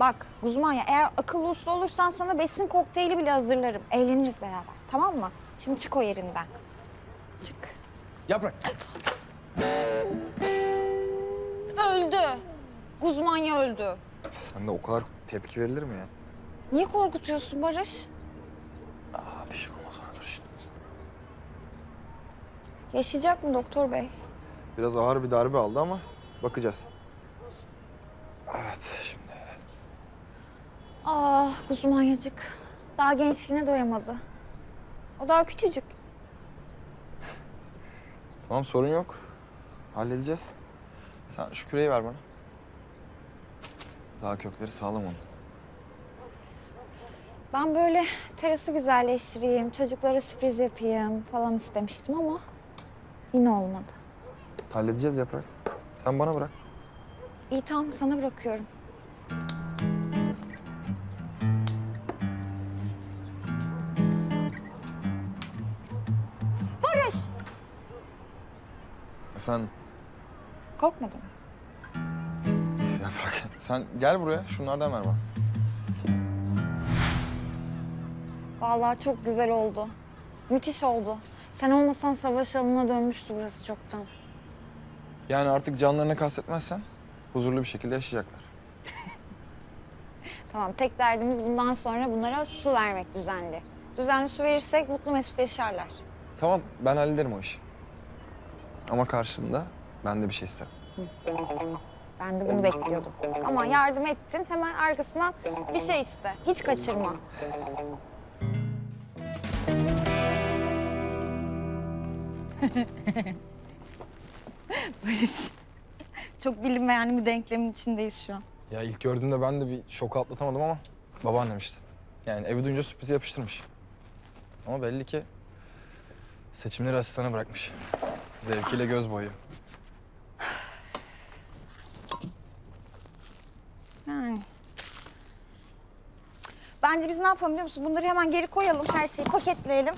Bak Guzmanya eğer akıllı uslu olursan sana besin kokteyli bile hazırlarım. Eğleniriz beraber tamam mı? Şimdi çık o yerinden. Çık. Yaprak. Öldü. Guzmanya öldü. Sen de o kadar tepki verilir mi ya? Niye korkutuyorsun Barış? Aa, bir şey olmaz ona dur şimdi. Yaşayacak mı doktor bey? Biraz ağır bir darbe aldı ama bakacağız. Evet şimdi. Ah Guzmanyacık. Daha gençliğine doyamadı. O daha küçücük. Tamam sorun yok. Halledeceğiz. Sen şu küreği ver bana. Daha kökleri sağlam onun. Ben böyle terası güzelleştireyim, çocuklara sürpriz yapayım falan istemiştim ama yine olmadı. Halledeceğiz yaprak. Sen bana bırak. İyi tamam sana bırakıyorum. Efendim. Korkmadın mı? Yaprak. Sen gel buraya. Şunlardan ver bana. Vallahi çok güzel oldu. Müthiş oldu. Sen olmasan savaş alanına dönmüştü burası çoktan. Yani artık canlarına kastetmezsen huzurlu bir şekilde yaşayacaklar. Tamam tek derdimiz bundan sonra bunlara su vermek düzenli. Düzenli su verirsek mutlu mesut yaşarlar. Tamam ben hallederim o işi. Ama karşılığında ben de bir şey isterim. Ben de bunu bekliyordum. Ama yardım ettin hemen arkasından bir şey iste. Hiç kaçırma. Barış. Çok bilinmeyen bir denklemin içindeyiz şu an. Ya ilk gördüğümde ben de bir şoku atlatamadım ama babaannem işte. Yani evi duyunca sürprizi yapıştırmış. Ama belli ki seçimleri asistana bırakmış. Zevkiyle göz boyuyor. Yani. Bence biz ne yapalım biliyor musun? Bunları hemen geri koyalım, her şeyi paketleyelim.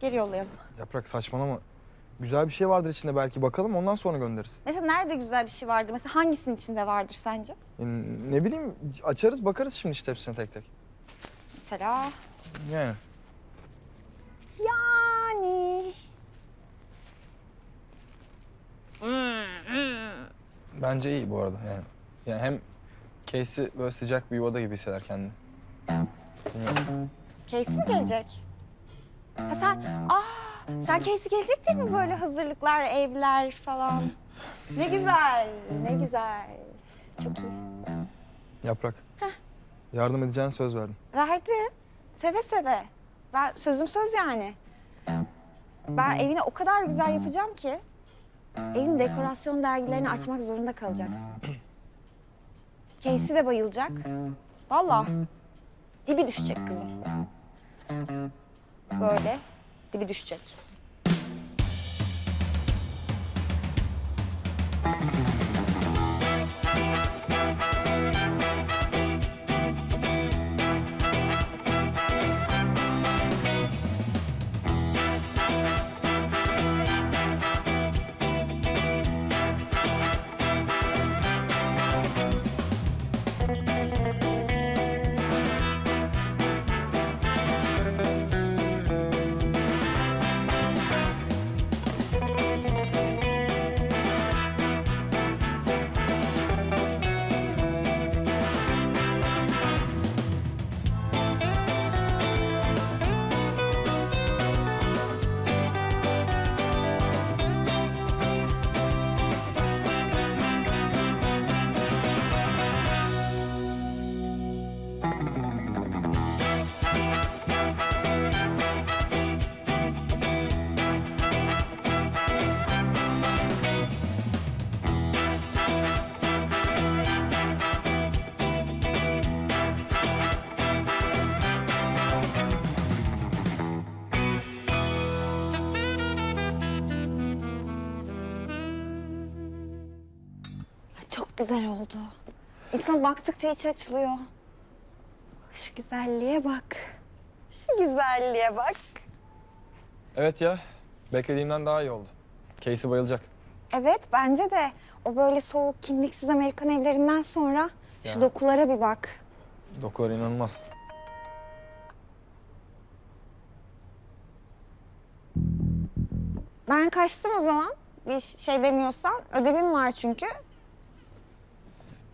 Geri yollayalım. Yaprak saçmalama. Güzel bir şey vardır içinde belki bakalım ondan sonra göndeririz. Mesela nerede güzel bir şey vardır? Mesela hangisinin içinde vardır sence? Yani ne bileyim açarız bakarız şimdi işte hepsine tek tek. Mesela yani Bence iyi bu arada yani. Yani hem Casey böyle sıcak bir yuvada gibi hisseder kendini. Bilmiyorum. Casey mi gelecek? Ha sen, aa sen Casey gelecek değil mi böyle hazırlıklar, evler falan? Ne güzel, ne güzel. Çok iyi. Yaprak. Yardım edeceğine söz verdim. Verdim. Seve seve. Ver, sözüm söz yani. Ben evini o kadar güzel yapacağım ki... ...evin dekorasyon dergilerini açmak zorunda kalacaksın. Casey de bayılacak. Vallahi dibi düşecek kızım. Böyle dibi düşecek. Güzel oldu. İnsan baktıkça içi açılıyor. Şu güzelliğe bak. Şu güzelliğe bak. Evet ya. Beklediğimden daha iyi oldu. Casey bayılacak. Evet bence de o böyle soğuk kimliksiz Amerikan evlerinden sonra ya. Şu dokulara bir bak. Dokular inanılmaz. Ben kaçtım o zaman. Bir şey demiyorsan. Ödevim var çünkü.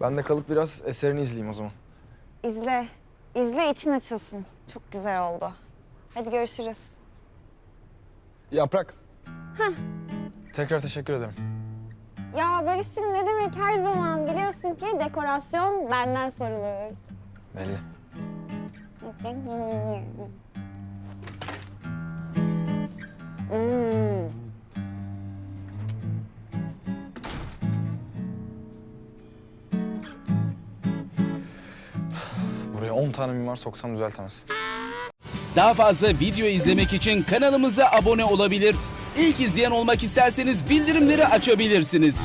Ben de kalıp biraz eserini izleyeyim o zaman. İzle. İzle için açılsın. Çok güzel oldu. Hadi görüşürüz. Yaprak. Tekrar teşekkür ederim. Ya Barış'cığım ne demek her zaman biliyorsun ki dekorasyon benden sorulur. Belli. Tane mimar soksam düzeltemez. Daha fazla video izlemek için kanalımıza abone olabilir. İlk izleyen olmak isterseniz bildirimleri açabilirsiniz.